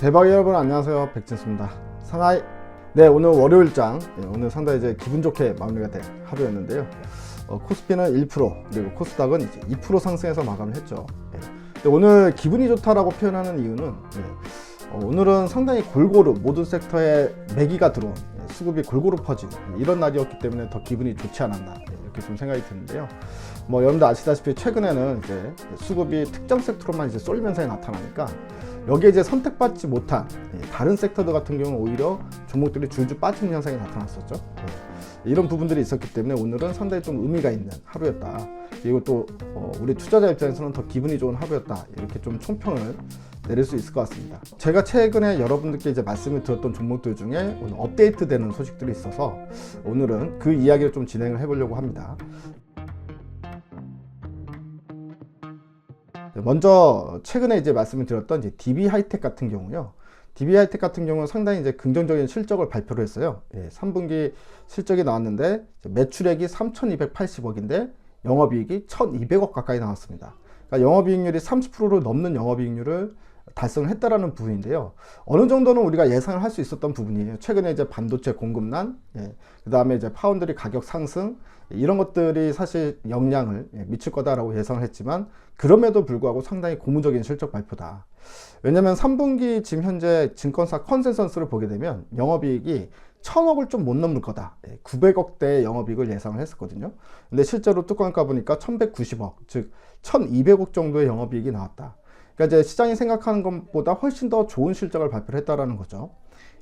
대박 여러분. 안녕하세요. 백진수입니다. 상하이. 네 오늘 월요일장. 예, 오늘 상당히 이제 기분 좋게 마무리가 된 하루였는데요. 어, 코스피는 1% 그리고 코스닥은 이제 2% 상승해서 마감을 했죠. 예. 근데 오늘 기분이 좋다라고 표현하는 이유는 예, 어, 오늘은 상당히 골고루 모든 섹터에 매기가 들어온 예, 수급이 골고루 퍼진 예, 이런 날이었기 때문에 더 기분이 좋지 않았나 예, 이렇게 좀 생각이 드는데요. 뭐 여러분들 아시다시피 최근에는 이제 수급이 특정 sek터로만 이제 쏠리면서 나타나니까 여기에 이제 선택받지 못한 예, 다른 섹터들 같은 경우는 오히려 종목들이 줄줄 빠지는 현상이 나타났었죠. 예, 이런 부분들이 있었기 때문에 오늘은 상당히 좀 의미가 있는 하루였다. 그리고 또 어, 우리 투자자 입장에서는 더 기분이 좋은 하루였다. 이렇게 좀 총평을 내릴 수 있을 것 같습니다. 제가 최근에 여러분들께 이제 말씀을 드렸던 종목들 중에 오늘 업데이트되는 소식들이 있어서 오늘은 그 이야기를 좀 진행을 해보려고 합니다. 먼저 최근에 이제 말씀을 드렸던 이제 DB 하이텍 같은 경우요. DB 하이텍 같은 경우는 상당히 이제 긍정적인 실적을 발표를 했어요. 예, 3분기 실적이 나왔는데 매출액이 3,280억인데 영업이익이 1,200억 가까이 나왔습니다. 그러니까 영업이익률이 30%를 넘는 영업이익률을 달성을 했다라는 부분인데요. 어느 정도는 우리가 예상을 할 수 있었던 부분이에요. 최근에 이제 반도체 공급난, 예, 그 다음에 이제 파운드리 가격 상승, 이런 것들이 사실 영향을 예, 미칠 거다라고 예상을 했지만 그럼에도 불구하고 상당히 고무적인 실적 발표다. 왜냐하면 3분기 지금 현재 증권사 컨센서스를 보게 되면 영업이익이 1000억을 좀 못 넘을 거다. 900억대의 영업이익을 예상을 했었거든요. 근데 실제로 뚜껑을 까보니까 1190억, 즉 1200억 정도의 영업이익이 나왔다. 그러니까 이제 시장이 생각하는 것보다 훨씬 더 좋은 실적을 발표를 했다라는 거죠.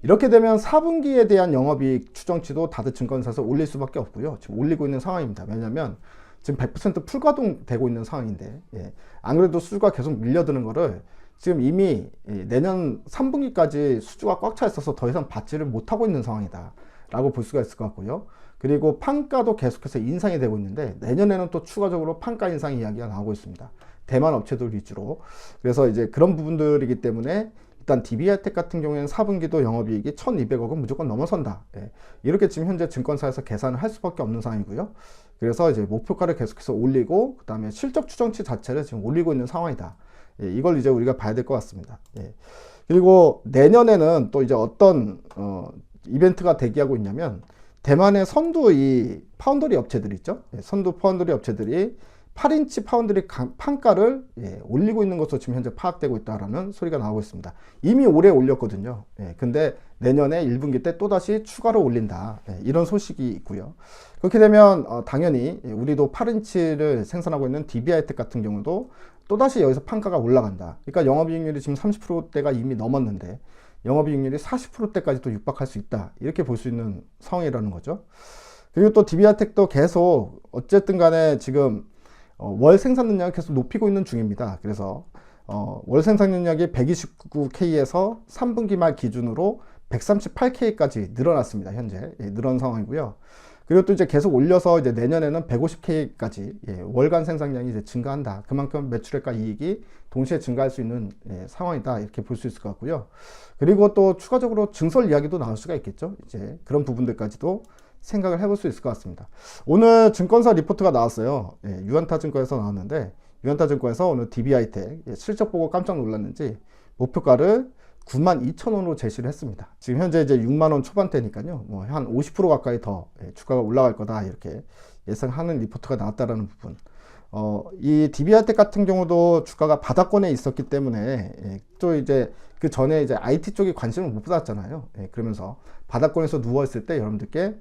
이렇게 되면 4분기에 대한 영업이익 추정치도 다들 증권사에서 올릴 수밖에 없고요. 지금 올리고 있는 상황입니다. 왜냐하면 지금 100% 풀가동 되고 있는 상황인데 예. 안 그래도 수주가 계속 밀려드는 거를 지금 이미 내년 3분기까지 수주가 꽉 차 있어서 더 이상 받지를 못하고 있는 상황이다 라고 볼 수가 있을 것 같고요 그리고 판가도 계속해서 인상이 되고 있는데 내년에는 또 추가적으로 판가 인상 이야기가 나오고 있습니다 대만 업체들 위주로 그래서 이제 그런 부분들이기 때문에 일단 DB하이텍 같은 경우에는 4분기도 영업이익이 1200억은 무조건 넘어선다 예. 이렇게 지금 현재 증권사에서 계산을 할 수밖에 없는 상황이고요 그래서 이제 목표가를 계속해서 올리고 그 다음에 실적 추정치 자체를 지금 올리고 있는 상황이다 예, 이걸 이제 우리가 봐야 될 것 같습니다. 예. 그리고 내년에는 또 이제 어떤 어, 이벤트가 대기하고 있냐면 대만의 선두 이 파운더리 업체들 있죠. 예, 선두 파운더리 업체들이 8인치 파운드리 판가를 예, 올리고 있는 것으로 지금 현재 파악되고 있다라는 소리가 나오고 있습니다. 이미 올해 올렸거든요. 예, 근데 내년에 1분기 때 또다시 추가로 올린다. 예, 이런 소식이 있고요. 그렇게 되면 어, 당연히 우리도 8인치를 생산하고 있는 DB하이텍 같은 경우도 또다시 여기서 판가가 올라간다. 그러니까 영업이익률이 지금 30%대가 이미 넘었는데 영업이익률이 40%대까지도 육박할 수 있다. 이렇게 볼 수 있는 상황이라는 거죠. 그리고 또 DB하텍도 계속 어쨌든 간에 지금 어, 월 생산 능력을 계속 높이고 있는 중입니다. 그래서 어, 월 생산 능력이 129K에서 3분기 말 기준으로 138K까지 늘어났습니다. 현재 예, 늘어난 상황이고요. 그리고 또 이제 계속 올려서 이제 내년에는 150K까지 예, 월간 생산량이 이제 증가한다. 그만큼 매출액과 이익이 동시에 증가할 수 있는 예, 상황이다. 이렇게 볼 수 있을 것 같고요. 그리고 또 추가적으로 증설 이야기도 나올 수가 있겠죠. 이제 그런 부분들까지도 생각을 해볼 수 있을 것 같습니다. 오늘 증권사 리포트가 나왔어요. 예, 유한타 증권에서 나왔는데 유한타 증권에서 오늘 DB하이텍 예, 실적 보고 깜짝 놀랐는지 목표가를 9만 2천 원으로 제시를 했습니다. 지금 현재 이제 6만 원 초반대니까요. 뭐 한 50% 가까이 더 예, 주가가 올라갈 거다 이렇게 예상하는 리포트가 나왔다라는 부분. 어, 이 DB하이텍 같은 경우도 주가가 바닥권에 있었기 때문에 예, 또 이제 그 전에 이제 IT 쪽에 관심을 못 받았잖아요. 예, 그러면서 바닥권에서 누워 있을 때 여러분들께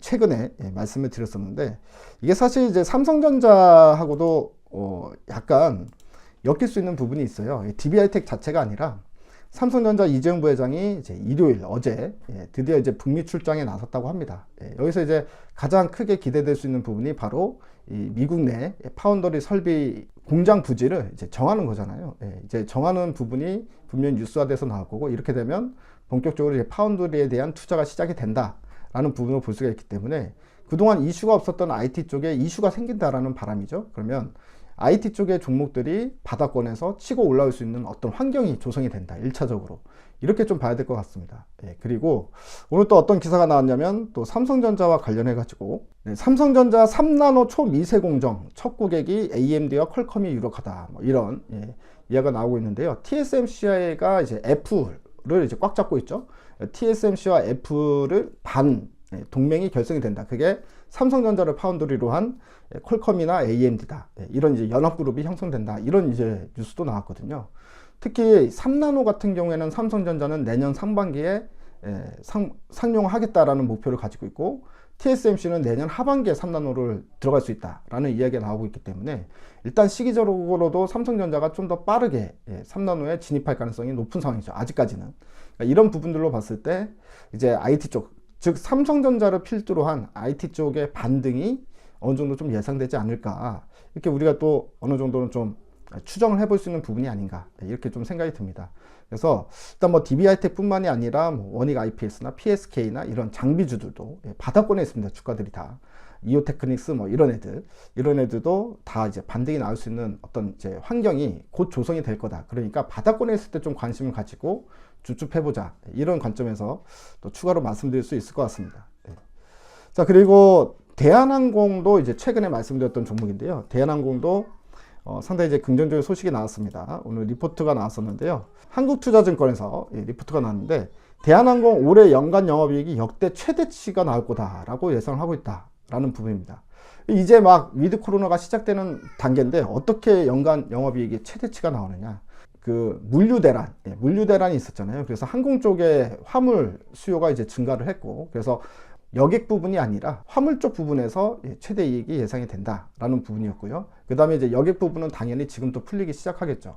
최근에 예, 말씀을 드렸었는데 이게 사실 이제 삼성전자하고도 어, 약간 엮일 수 있는 부분이 있어요. DB하이텍 자체가 아니라 삼성전자 이재용 부회장이 이제 일요일 어제 예, 드디어 이제 북미 출장에 나섰다고 합니다. 예, 여기서 이제 가장 크게 기대될 수 있는 부분이 바로 이 미국 내 파운더리 설비 공장 부지를 이제 정하는 거잖아요. 예, 이제 정하는 부분이 분명히 뉴스화돼서 나올 거고 이렇게 되면 본격적으로 이제 파운더리에 대한 투자가 시작이 된다 라는 부분을 볼 수가 있기 때문에 그동안 이슈가 없었던 IT 쪽에 이슈가 생긴다라는 바람이죠. 그러면 IT 쪽의 종목들이 바닥권에서 치고 올라올 수 있는 어떤 환경이 조성이 된다. 1차적으로. 이렇게 좀 봐야 될 것 같습니다. 예, 그리고 오늘 또 어떤 기사가 나왔냐면 또 삼성전자와 관련해 가지고 네, 삼성전자 3나노 초미세 공정 첫 고객이 AMD와 퀄컴이 유력하다. 뭐 이런 예, 이야기가 나오고 있는데요. TSMC가 이제 F를 이제 꽉 잡고 있죠. TSMC와 F를 반 예, 동맹이 결성이 된다. 그게 삼성전자를 파운드리로 한 예, 퀄컴이나 AMD다. 예, 이런 이제 연합그룹이 형성된다. 이런 이제 뉴스도 나왔거든요. 특히 3나노 같은 경우에는 삼성전자는 내년 상반기에 예, 상, 상용하겠다라는 목표를 가지고 있고 TSMC는 내년 하반기에 3나노를 들어갈 수 있다라는 이야기가 나오고 있기 때문에 일단 시기적으로도 삼성전자가 좀 더 빠르게 예, 3나노에 진입할 가능성이 높은 상황이죠. 아직까지는. 그러니까 이런 부분들로 봤을 때 이제 IT 쪽, 즉 삼성전자를 필두로 한 IT 쪽의 반등이 어느 정도 좀 예상되지 않을까. 이렇게 우리가 또 어느 정도는 좀 추정을 해볼 수 있는 부분이 아닌가. 네, 이렇게 좀 생각이 듭니다. 그래서 일단 뭐 DB하이텍뿐만이 아니라 뭐 원익 IPS나 PSK나 이런 장비주들도 예, 바닥권에 있습니다. 주가들이 다. 이오테크닉스 뭐 이런 애들 이런 애들도 다 이제 반등이 나올 수 있는 어떤 이제 환경이 곧 조성이 될 거다. 그러니까 바닥권에 있을 때 좀 관심을 가지고 주축해보자 이런 관점에서 또 추가로 말씀드릴 수 있을 것 같습니다. 네. 자 그리고 대한항공도 이제 최근에 말씀드렸던 종목인데요. 대한항공도 어, 상당히 이제 긍정적인 소식이 나왔습니다. 오늘 리포트가 나왔었는데요. 한국투자증권에서 예, 리포트가 나왔는데 대한항공 올해 연간 영업이익이 역대 최대치가 나올 거다라고 예상을 하고 있다 라는 부분입니다. 이제 막 위드 코로나가 시작되는 단계인데 어떻게 연간 영업이익이 최대치가 나오느냐? 그 물류 대란, 예, 물류 대란이 있었잖아요. 그래서 항공 쪽에 화물 수요가 이제 증가를 했고, 그래서 여객 부분이 아니라 화물 쪽 부분에서 예, 최대 이익이 예상이 된다라는 부분이었고요. 그 다음에 이제 여객 부분은 당연히 지금 또 풀리기 시작하겠죠.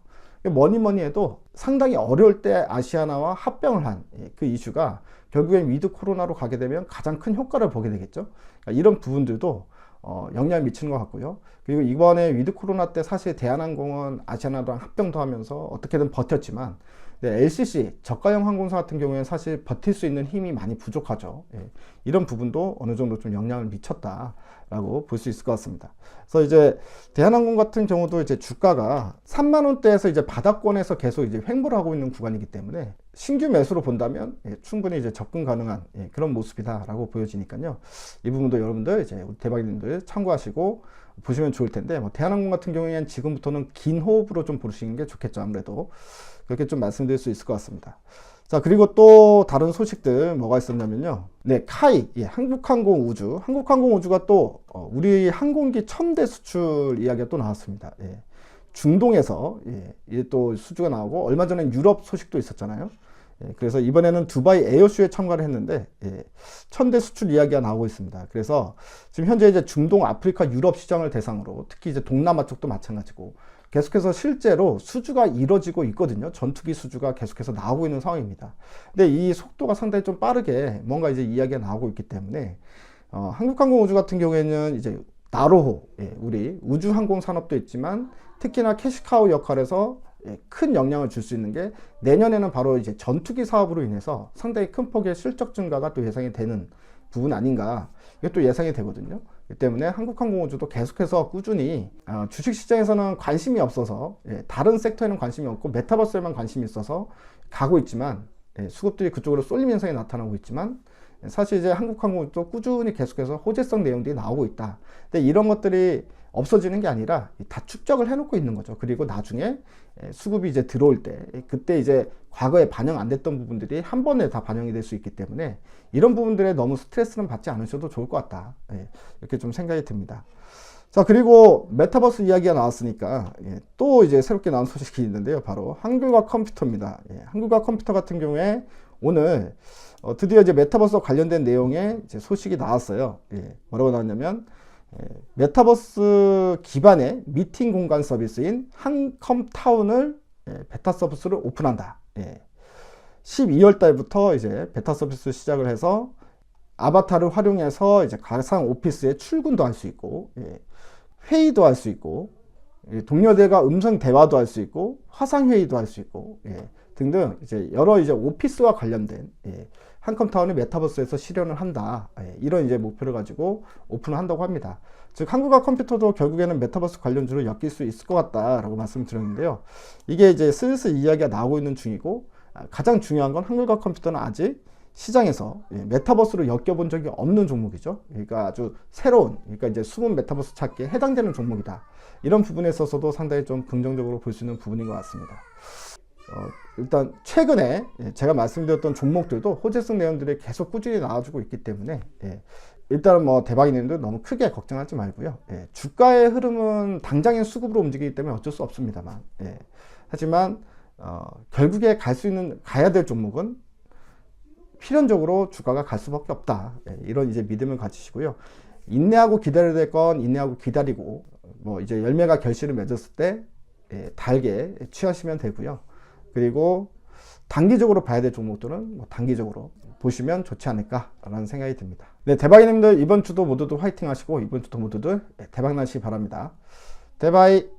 뭐니 뭐니 해도 상당히 어려울 때 아시아나와 합병을 한 그 이슈가 결국엔 위드 코로나로 가게 되면 가장 큰 효과를 보게 되겠죠. 그러니까 이런 부분들도 어, 영향을 미치는 것 같고요. 그리고 이번에 위드 코로나 때 사실 대한항공은 아시아나랑 합병도 하면서 어떻게든 버텼지만 네, LCC 저가형 항공사 같은 경우에는 사실 버틸 수 있는 힘이 많이 부족하죠. 예, 이런 부분도 어느 정도 좀 영향을 미쳤다라고 볼 수 있을 것 같습니다. 그래서 이제 대한항공 같은 경우도 이제 주가가 3만 원대에서 이제 바닥권에서 계속 이제 횡보를 하고 있는 구간이기 때문에 신규 매수로 본다면 예, 충분히 이제 접근 가능한 예, 그런 모습이다라고 보여지니까요. 이 부분도 여러분들 이제 우리 대박님들 참고하시고 보시면 좋을 텐데 뭐 대한항공 같은 경우에는 지금부터는 긴 호흡으로 좀 보시는 게 좋겠죠 아무래도 그렇게 좀 말씀드릴 수 있을 것 같습니다. 자, 그리고 또 다른 소식들 뭐가 있었냐면요. 네, 카이, 예, 한국항공 우주. 한국항공 우주가 또, 어, 우리 항공기 첨대 수출 이야기가 또 나왔습니다. 예. 중동에서, 예, 이또 수주가 나오고, 얼마 전에 유럽 소식도 있었잖아요. 예, 그래서 이번에는 두바이 에어쇼에 참가를 했는데, 예, 천대 수출 이야기가 나오고 있습니다. 그래서 지금 현재 이제 중동, 아프리카, 유럽 시장을 대상으로, 특히 이제 동남아 쪽도 마찬가지고, 계속해서 실제로 수주가 이뤄지고 있거든요. 전투기 수주가 계속해서 나오고 있는 상황입니다. 근데 이 속도가 상당히 좀 빠르게 뭔가 이제 이야기가 나오고 있기 때문에 어, 한국항공우주 같은 경우에는 이제 나로호, 예, 우리 우주항공 산업도 있지만 특히나 캐시카우 역할에서 예, 큰 영향을 줄 수 있는 게 내년에는 바로 이제 전투기 사업으로 인해서 상당히 큰 폭의 실적 증가가 또 예상이 되는 부분 아닌가 이게 또 예상이 되거든요. 때문에 한국항공우주도 계속해서 꾸준히 어, 주식시장에서는 관심이 없어서 예, 다른 섹터에는 관심이 없고 메타버스에만 관심이 있어서 가고 있지만 예, 수급들이 그쪽으로 쏠림 현상이 나타나고 있지만 예, 사실 이제 한국항공우주도 꾸준히 계속해서 호재성 내용들이 나오고 있다. 근데 이런 것들이 없어지는 게 아니라 다 축적을 해놓고 있는 거죠. 그리고 나중에 수급이 이제 들어올 때 그때 이제 과거에 반영 안 됐던 부분들이 한 번에 다 반영이 될 수 있기 때문에 이런 부분들에 너무 스트레스는 받지 않으셔도 좋을 것 같다. 이렇게 좀 생각이 듭니다. 자 그리고 메타버스 이야기가 나왔으니까 또 이제 새롭게 나온 소식이 있는데요. 바로 한글과 컴퓨터입니다. 한글과 컴퓨터 같은 경우에 오늘 어, 드디어 이제 메타버스와 관련된 내용의 소식이 나왔어요. 뭐라고 나왔냐면 예, 메타버스 기반의 미팅 공간 서비스인 한컴타운을 예, 베타 서비스를 오픈한다. 12월 예. 달부터 이제 베타 서비스 시작을 해서 아바타를 활용해서 이제 가상 오피스에 출근도 할 수 있고 회의도 할 수 있고 동료들과 음성 대화도 할 수 있고 화상 회의도 할 수 있고 등등 이제 여러 이제 오피스와 관련된 한컴타운이 메타버스에서 실현을 한다. 예, 이런 이제 목표를 가지고 오픈을 한다고 합니다. 즉 한국과 컴퓨터도 결국에는 메타버스 관련주로 엮일 수 있을 것 같다라고 말씀을 드렸는데요. 이게 이제 슬슬 이야기가 나오고 있는 중이고 아, 가장 중요한 건 한국과 컴퓨터는 아직 시장에서 예, 메타버스로 엮여본 적이 없는 종목이죠. 그러니까 아주 새로운, 그러니까 이제 숨은 메타버스 찾기에 해당되는 종목이다. 이런 부분에 있어서도 상당히 좀 긍정적으로 볼 수 있는 부분인 것 같습니다. 어, 일단 최근에 예, 제가 말씀드렸던 종목들도 호재성 내용들이 계속 꾸준히 나와주고 있기 때문에 예, 일단은 뭐 대박이님들 너무 크게 걱정하지 말고요. 예, 주가의 흐름은 당장의 수급으로 움직이기 때문에 어쩔 수 없습니다만 예, 하지만 어, 결국에 갈 수 있는 가야 될 종목은 필연적으로 주가가 갈 수밖에 없다. 예, 이런 이제 믿음을 가지시고요. 인내하고 기다려야 될 건 인내하고 기다리고 뭐 이제 열매가 결실을 맺었을 때 예, 달게 취하시면 되고요. 그리고 단기적으로 봐야 될 종목들은 뭐 단기적으로 보시면 좋지 않을까라는 생각이 듭니다. 네, 대박이님들 이번 주도 모두들 화이팅 하시고 이번 주도 모두들 예, 대박 나시기 바랍니다. 대바이